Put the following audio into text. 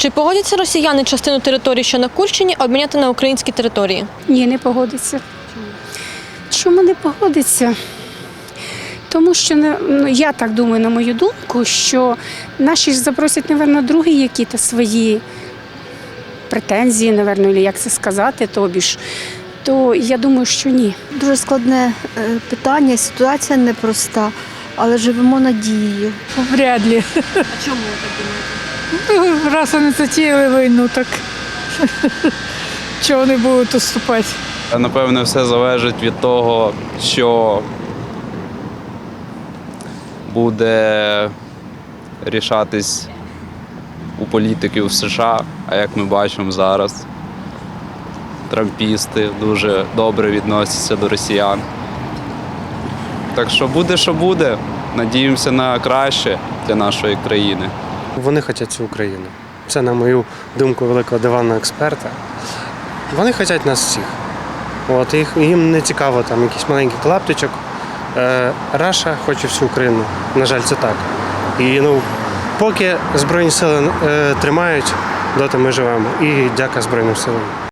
Чи погодяться росіяни частину території, що на Курщині, обміняти на українські території? Ні, не погодиться. Чому не погодиться? Тому що ну, я так думаю, на мою думку, що наші ж запросять, напевно, другі якісь свої претензії, напевно, або як це сказати, тобі ж. То я думаю, що ні. Дуже складне е, питання, ситуація непроста, але живемо надією. Вряд ли. А чому так думаєте? Ну, Раз вони затіяли війну, так чого вони будуть уступати? Напевне, все залежить від того, що буде рішатись у політиків в США. А як ми бачимо зараз, трампісти дуже добре відносяться до росіян. Так що буде, що буде. Надіємося на краще для нашої країни. Вони хочуть цю Україну. Це, на мою думку, великого диванного експерта. Вони хочуть нас всіх. От, їх, їм не цікаво там якийсь маленький клаптичок. Е, Раша хоче всю Україну. На жаль, це так. І ну, поки Збройні сили е, тримають, доти ми живемо. І дяка Збройним силам.